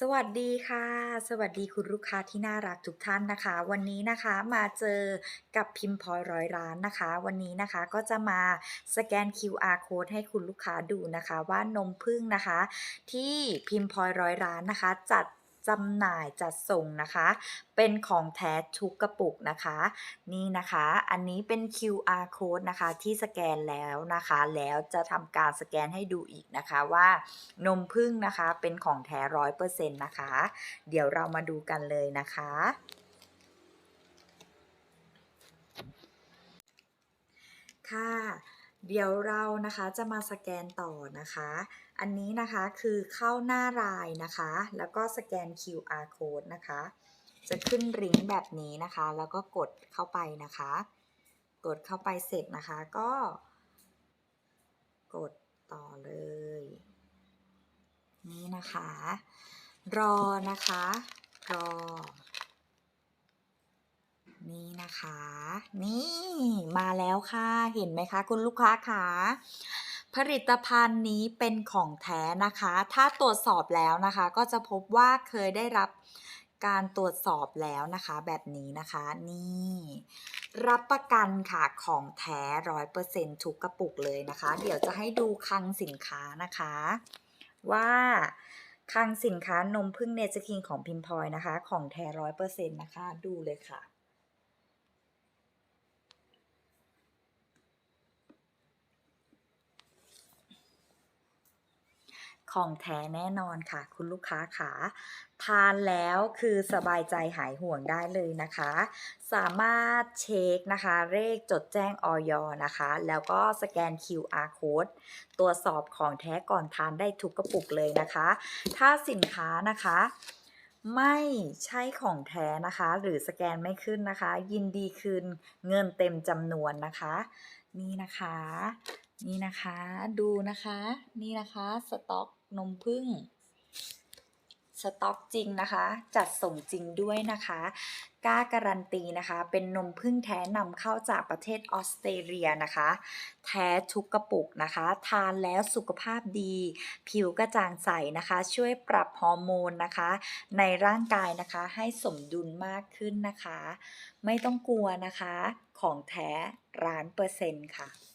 สวัสดีค่ะ สวัสดีคุณลูกค้าที่น่ารักทุกท่านนะคะ วันนี้นะคะมาเจอกับพิมพ์พลอยร้อยร้านนะคะ วันนี้นะคะก็จะมาสแกน QR code ให้คุณลูกค้าดูนะคะ ว่านมพึ่งนะคะ ที่พิมพ์พลอยร้อยร้านนะคะ จัด จำหน่ายจัดส่งนะคะ เป็นของแท้ทุกกระปุกนะคะ นี่นะคะ อันนี้เป็น QR code นะคะที่สแกนแล้วนะคะ แล้วจะทำการสแกนให้ดูอีกนะคะว่านมผึ้งนะคะเป็นของแท้ร้อยเปอร์เซ็นต์นะคะ เดี๋ยวเรามาดูกันเลยนะคะค่ะ เดี๋ยวเรานะคะจะมาสแกนต่อนะคะ อันนี้นะคะคือเข้าหน้ารายนะคะ แล้วก็สแกน QR code นะคะ จะขึ้นลิงแบบนี้นะคะ แล้วก็กดเข้าไปนะคะ กดเข้าไปเสร็จนะคะก็ กดต่อเลย นี่นะคะ รอนะคะ รอ นี่นะคะ นี่มาแล้วค่ะ เห็นไหมคะ คุณลูกค้าคะผลิตภัณฑ์นี้เป็นของแท้นะคะ ถ้าตรวจสอบแล้วนะคะ ก็จะพบว่าเคยได้รับการตรวจสอบแล้วนะคะ แบบนี้นะคะนี่ รับประกันค่ะของแท้ร้อยเปอร์เซ็นทุกกระปุกเลยนะคะ เดี๋ยวจะให้ดูคลังสินค้านะคะ ว่าคลังสินค้านมพึ่งเนเจอร์คิงของพิมพลอยนะคะ ของแท้ร้อยเปอร์เซ็นต์นะคะ ดูเลยค่ะ ของแท้แน่นอนค่ะ คุณลูกค้าขาทานแล้วคือสบายใจหายห่วงได้เลยนะคะ สามารถเช็คนะคะเลขจดแจ้งออยนะคะ แล้วก็สแกน QR code ตรวจสอบของแท้ก่อนทานได้ทุกกระปุกเลยนะคะ ถ้าสินค้านะคะไม่ใช่ของแท้นะคะ หรือสแกนไม่ขึ้นนะคะ ยินดีคืนเงินเต็มจำนวนนะคะ นี่นะคะ นี่นะคะ ดูนะคะ นี่นะคะ สต็อก นมผึ้งสต็อกจริงนะคะ จัดส่งจริงด้วยนะคะกล้าการันตีนะคะ เป็นนมผึ้งแท้นำเข้าจากประเทศออสเตรเลียนะคะ แท้ทุกกระปุกนะคะ ทานแล้วสุขภาพดี ผิวกระจ่างใสนะคะ ช่วยปรับฮอร์โมนนะคะ ในร่างกายนะคะให้สมดุลมากขึ้นนะคะ ไม่ต้องกลัวนะคะ ของแท้ร้านเปอร์เซ็นต์ค่ะ